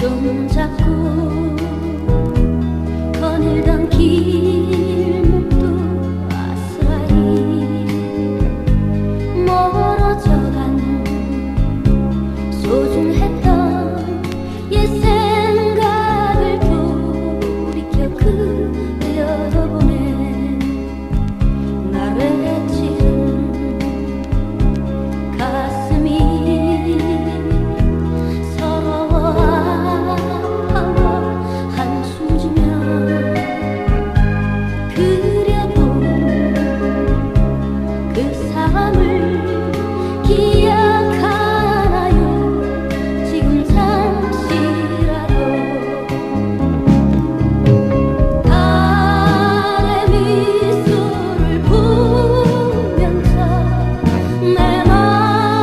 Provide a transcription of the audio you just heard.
손잡고